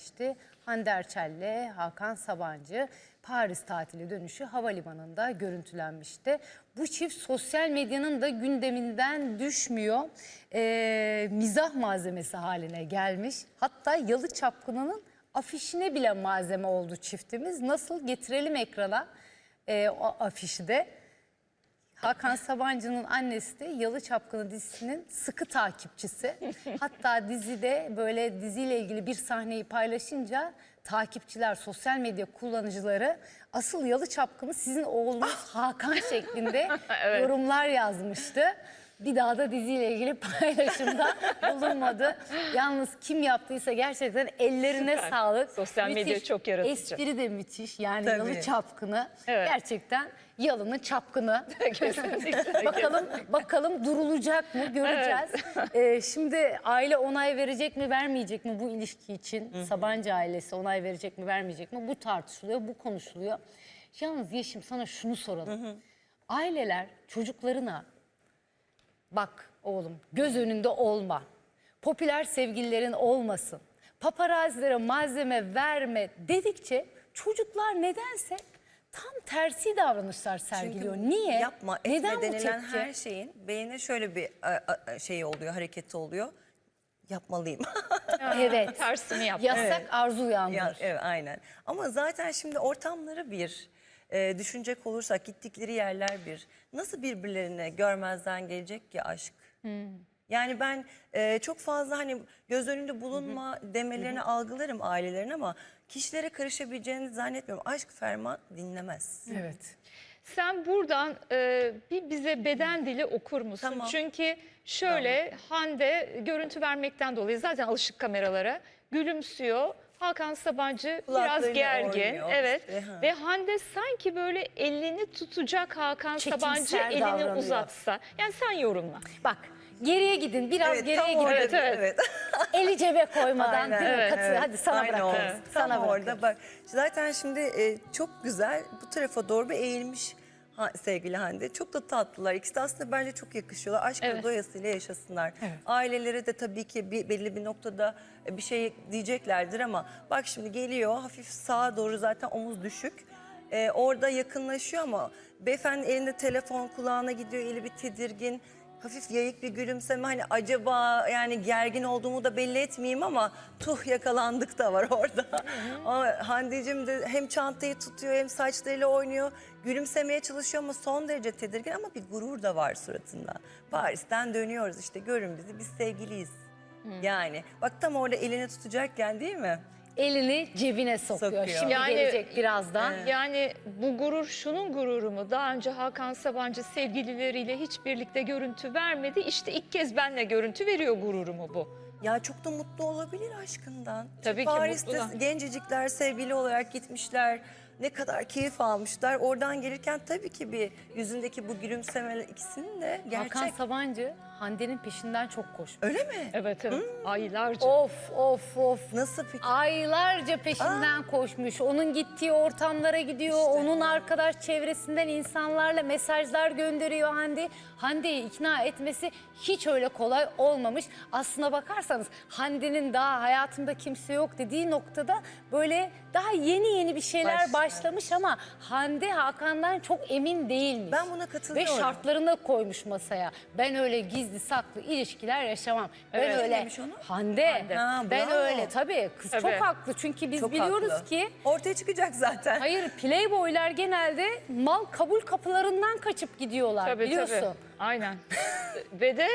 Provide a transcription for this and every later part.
gelmişti. Hande Erçel'le Hakan Sabancı Paris tatili dönüşü havalimanında görüntülenmişti. Bu çift sosyal medyanın da gündeminden düşmüyor. Ee, mizah malzemesi haline gelmiş. Hatta Yalı Çapkını'nın afişine bile malzeme oldu çiftimiz. Nasıl getirelim ekrana e, o afişi de. Hakan Sabancı'nın annesi de Yalı Çapkını dizisinin sıkı takipçisi. Hatta dizide böyle diziyle ilgili bir sahneyi paylaşınca takipçiler, sosyal medya kullanıcıları asıl Yalı Çapkını sizin oğlunuz Hakan şeklinde yorumlar yazmıştı. Bir daha da diziyle ilgili paylaşımda bulunmadı. Yalnız kim yaptıysa gerçekten ellerine Süper. sağlık. Sosyal medya çok yaratıcı. Espri de müthiş. Yani Tabii. Yalı Çapkını Evet. gerçekten Yalın'ın çapkını. Kesinlikle. bakalım bakalım durulacak mı göreceğiz. Ee, şimdi aile onay verecek mi vermeyecek mi bu ilişki için? Sabancı ailesi onay verecek mi vermeyecek mi? Bu tartışılıyor, bu konuşuluyor. Yalnız Yeşim sana şunu soralım. Aileler çocuklarına bak oğlum göz önünde olma. Popüler sevgililerin olmasın. Paparazilere malzeme verme dedikçe çocuklar nedense tam tersi davranışlar sergiliyor. Niye? Yapma etme Neden bu denilen her şeyin beyine şöyle bir a- a- şey oluyor, hareketi oluyor. Yapmalıyım. Evet. Tersini yap. Yasak arzu uyandırır. ya, evet, aynen. Ama zaten şimdi ortamları bir. e, düşünecek olursak gittikleri yerler bir. Nasıl birbirlerine görmezden gelecek ki aşk? Yani ben e, çok fazla hani göz önünde bulunma demelerini algılarım ailelerin ama kişilere karışabileceğini zannetmiyorum. Aşk ferman dinlemez. Evet. Sen buradan e, bir bize beden dili okur musun? Tamam. Çünkü şöyle Hande görüntü vermekten dolayı zaten alışık kameralara gülümsüyor. Hakan Sabancı biraz gergin. oynuyor Evet. işte, ha. Ve Hande sanki böyle elini tutacak Hakan Çekimser Sabancı elini davranıyor. uzatsa. Yani sen yorumla. Bak geriye gidin biraz Evet, geriye gidin. orada, Evet, evet. evet. Eli cebe koymadan Aynen, değil mi? evet, Katı- evet. Hadi sana Aynen bırakıyoruz. öyle. Sana Tam bırakıyoruz. orada bak. Zaten şimdi e, çok güzel bu tarafa doğru bir eğilmiş ha- sevgili Hande. Çok da tatlılar. İkisi de aslında bence çok yakışıyorlar. Aşk Evet. doyasıyla yaşasınlar. Aileleri de tabii ki bir, belli bir noktada e, bir şey diyeceklerdir ama bak şimdi geliyor hafif sağa doğru zaten omuz düşük. E, orada yakınlaşıyor ama beyefendi elinde telefon kulağına gidiyor eli bir tedirgin hafif yayık bir gülümseme hani acaba yani gergin olduğumu da belli etmeyeyim ama tuh yakalandık da var orada. Ama Hande'cim de hem çantayı tutuyor hem saçlarıyla oynuyor. Gülümsemeye çalışıyor ama son derece tedirgin ama bir gurur da var suratında. Paris'ten dönüyoruz işte görün bizi biz sevgiliyiz. Yani bak tam orada elini tutacakken değil mi? Elini cebine sokuyor. Sokuyor. Şimdi Yani- gelecek birazdan. Yani bu gurur şunun gururu mu? Daha önce Hakan Sabancı sevgilileriyle hiç birlikte görüntü vermedi. İşte ilk kez benle görüntü veriyor gururu mu bu? Ya çok da mutlu olabilir aşkından. Tabii ki Paris'te mutlular. gencecikler sevgili olarak gitmişler. Ne kadar keyif almışlar. Oradan gelirken tabii ki bir yüzündeki bu gülümsemeler ikisinin de gerçek. Hakan Sabancı Hande'nin peşinden çok koşmuş. Öyle mi? Evet evet. Aylarca. Of of of. Nasıl peki? Aylarca peşinden koşmuş. Onun gittiği ortamlara gidiyor. Onun arkadaş çevresinden insanlarla mesajlar gönderiyor Hande. Hande'yi ikna etmesi hiç öyle kolay olmamış. Aslına bakarsanız Hande'nin daha hayatımda kimse yok dediği noktada böyle daha yeni yeni bir şeyler Başlıyor. başlamış ama Hande Hakan'dan çok emin değilmiş. Ben buna Ve katılıyorum. şartlarını koymuş masaya. Ben öyle gizli saklı ilişkiler yaşamam. Ben Evet. öyle Neymiş onu? Hande. Ha, ben bravo. öyle tabii. Kız Tabii. çok haklı çünkü biz Çok biliyoruz haklı. ki Ortaya çıkacak zaten. hayır playboylar genelde mal kabul kapılarından kaçıp gidiyorlar Tabii biliyorsun. tabii. Aynen. Ve de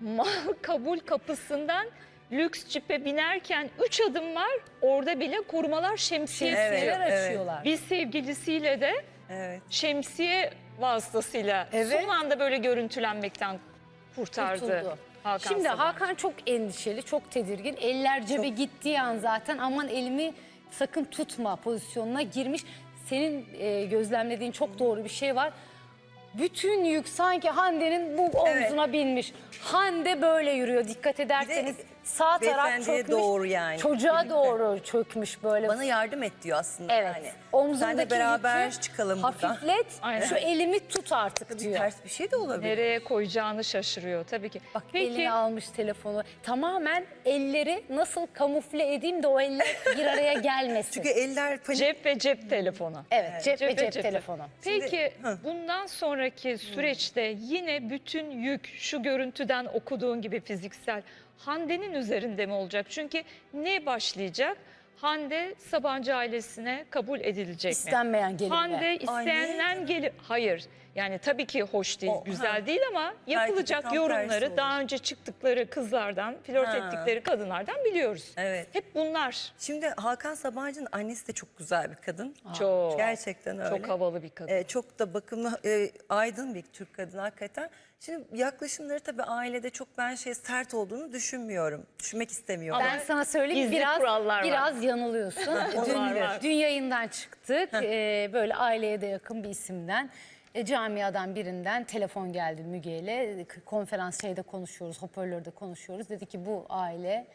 mal kabul kapısından lüks cipe binerken 3 adım var. Orada bile korumalar şemsiye Evet. Şeyler evet. açıyorlar. Bir sevgilisiyle de Evet. şemsiye vasıtasıyla Evet. son anda böyle görüntülenmekten kurtardı. Kurtuldu. Hakan Şimdi Sabancı. Hakan çok endişeli, çok tedirgin. Eller cebe gittiği an zaten aman elimi sakın tutma pozisyonuna girmiş. Senin e, gözlemlediğin çok doğru bir şey var. Bütün yük sanki Hande'nin bu omzuna binmiş. Hande böyle yürüyor dikkat ederseniz. Sağ taraf çökmüş. doğru yani. Çocuğa doğru çökmüş böyle. Bana yardım et diyor aslında evet. yani. Omzumdaki Sen de beraber yükü çıkalım buradan. Hafiflet. Aynen. Şu elimi tut artık Bir diyor. ters bir şey de olabilir. Nereye koyacağını şaşırıyor tabii ki. Bak Peki eline almış telefonu. Tamamen elleri nasıl kamufle edeyim de o eller bir araya gelmesin. Çünkü eller panik. cep ve cep telefonu. evet, cep, ve Cep ve cep cep. telefonu. Peki Hı. bundan sonraki süreçte yine bütün yük şu görüntüden okuduğun gibi fiziksel Hande'nin üzerinde mi olacak? Çünkü ne başlayacak? Hande Sabancı ailesine kabul edilecek mi? İstenmeyen gelinle. Hande istenilen gelir. Hayır. Yani tabii ki hoş değil, O- güzel ha. değil ama yapılacak tam tersi yorumları olur. daha önce çıktıkları kızlardan, flört Ha. ettikleri kadınlardan biliyoruz. Evet. Hep bunlar. Şimdi Hakan Sabancı'nın annesi de çok güzel bir kadın. Çok. Gerçekten öyle. Çok havalı bir kadın. Ee, çok da bakımlı, e, aydın bir Türk kadını hakikaten. Şimdi yaklaşımları tabii ailede çok ben şey sert olduğunu düşünmüyorum. Düşünmek istemiyorum. Ben sana söyleyeyim gizli biraz kurallar var. biraz yanılıyorsun. dün, var. dün yayından çıktık. Ee, böyle aileye de yakın bir isimden. E, camiadan birinden telefon geldi Müge'yle. K- Konferans şeyde konuşuyoruz, hoparlörde konuşuyoruz. Dedi ki bu aile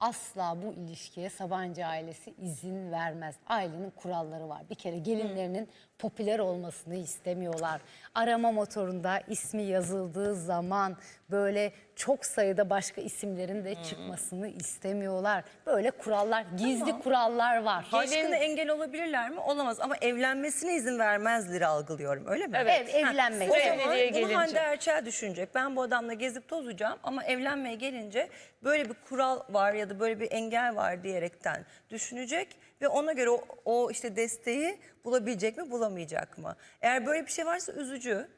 asla bu ilişkiye Sabancı ailesi izin vermez. Ailenin kuralları var. Bir kere gelinlerinin popüler olmasını istemiyorlar. Arama motorunda ismi yazıldığı zaman böyle çok sayıda başka isimlerin de çıkmasını istemiyorlar. Böyle kurallar, gizli kurallar var. Aşkına engel olabilirler mi? Olamaz ama evlenmesine izin vermezleri algılıyorum öyle mi? Evet. Ev, evlenmek. O Evet. zaman Evliliğe bunu gelince. Hande Erçel düşünecek. Ben bu adamla gezip tozacağım ama evlenmeye gelince böyle bir kural var ya da böyle bir engel var diyerekten düşünecek ve ona göre o, o işte desteği bulabilecek mi bulamayacak mı? Eğer böyle bir şey varsa üzücü.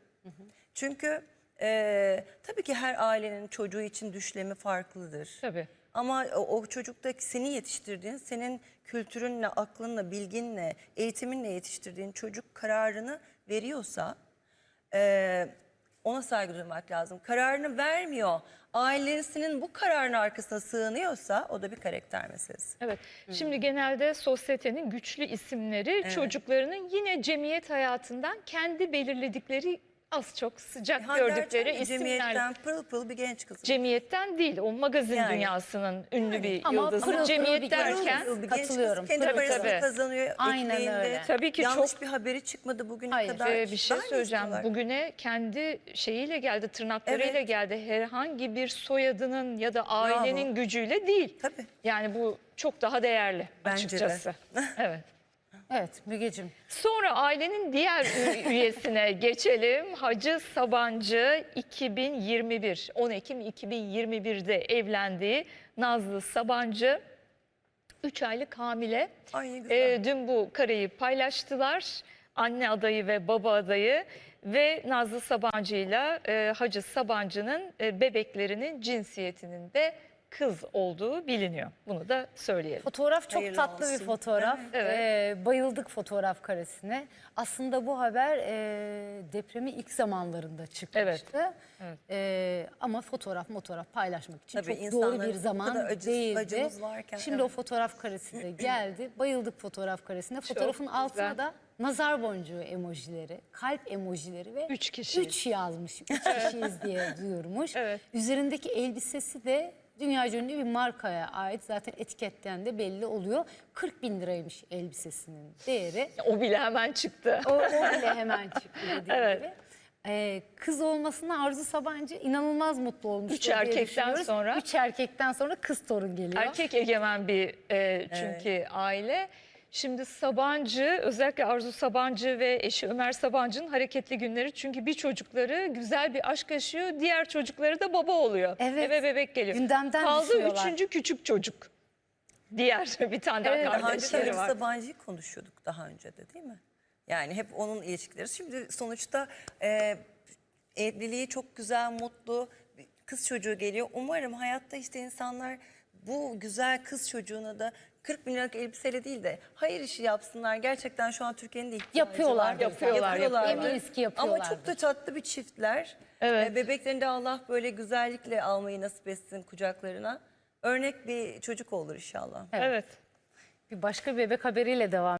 Çünkü e, tabii ki her ailenin çocuğu için düşlemi farklıdır. Tabii. Ama o, o çocuktaki seni yetiştirdiğin, senin kültürünle, aklınla, bilginle, eğitiminle yetiştirdiğin çocuk kararını veriyorsa e, ona saygı duymak lazım. Kararını vermiyor. Ailesinin bu kararın arkasına sığınıyorsa o da bir karakter meselesi. Evet. Şimdi genelde sosyetenin güçlü isimleri çocuklarının yine cemiyet hayatından kendi belirledikleri az çok sıcak Hande gördükleri Erçel de isimler. Cemiyetten pırıl pırıl bir genç kız. Cemiyetten değil, o magazin Yani. dünyasının ünlü bir Ama yıldızı. pırıl pırıl Cemiyet bir derken genç bir genç Katılıyorum. kız kendi Tabii, parasını tabii. kazanıyor Aynen ekmeğinde. öyle. Tabii ki Yanlış çok- bir haberi çıkmadı bugüne Hayır, kadar. Ve bir şey Daha ne söyleyeceğim. istiyorlar? Bugüne kendi şeyiyle geldi, tırnaklarıyla Evet. geldi. Herhangi bir soyadının ya da ailenin gücüyle değil. Tabii. Yani bu çok daha değerli Bence de. açıkçası. evet. Evet Mügeciğim. Sonra ailenin diğer üyesine geçelim. Hacı Sabancı 2021, 10 Ekim 2021'de evlendiği Nazlı Sabancı 3 aylık hamile. Ay. Ee, dün bu kareyi paylaştılar. Anne adayı ve baba adayı ve Nazlı Sabancı'yla e, Hacı Sabancı'nın e, bebeklerinin cinsiyetinin de kız olduğu biliniyor. Bunu da söyleyelim. Fotoğraf çok Hayırlı tatlı bir olsun. fotoğraf. Evet. Ee, bayıldık fotoğraf karesine. Aslında bu haber e, depremin ilk zamanlarında çıkmıştı. Evet. Ee, ama fotoğraf fotoğraf paylaşmak için Tabii çok doğru insanların bir bu zaman kadar acısı- değildi. acımız varken, Şimdi evet. o fotoğraf karesi de geldi. Bayıldık fotoğraf karesine. Fotoğrafın güzel. altına da nazar boncuğu emojileri, kalp emojileri ve Üç kişiyiz. üç yazmış. Üç kişiyiz diye duyurmuş. Evet. Üzerindeki elbisesi de dünya ünlü bir markaya ait. Zaten etiketten de belli oluyor. 40 bin liraymış elbisesinin değeri. O bile hemen çıktı. O, o bile hemen çıktı dediğim Evet. gibi. Ee, kız olmasına Arzu Sabancı inanılmaz mutlu olmuş. Üç erkekten sonra? Üç erkekten sonra kız torun geliyor. Erkek egemen bir e, çünkü aile. Şimdi Sabancı, özellikle Arzu Sabancı ve eşi Ömer Sabancı'nın hareketli günleri. Çünkü bir çocukları güzel bir aşk yaşıyor, diğer çocukları da baba oluyor. Evet. Eve bebek geliyor. Gündemden Kaldı üçüncü küçük çocuk. Diğer bir tane daha Evet, Daha kardeşleri Hacı var. Sabancı'yı konuşuyorduk daha önce de değil mi? Yani hep onun ilişkileri. Şimdi sonuçta e, evliliği çok güzel, mutlu kız çocuğu geliyor. Umarım hayatta işte insanlar bu güzel kız çocuğuna da 40 bin liralık elbiseyle değil de hayır işi yapsınlar. Gerçekten şu an Türkiye'nin de ihtiyacı Yapıyorlar. var. Yapıyorlar, Yapıyorlardır. Eminiz ki Ama yapıyorlardır. çok da tatlı bir çiftler. Evet. E, bebeklerini de Allah böyle güzellikle almayı nasip etsin kucaklarına. Örnek bir çocuk olur inşallah. Evet. Bir başka bebek haberiyle devam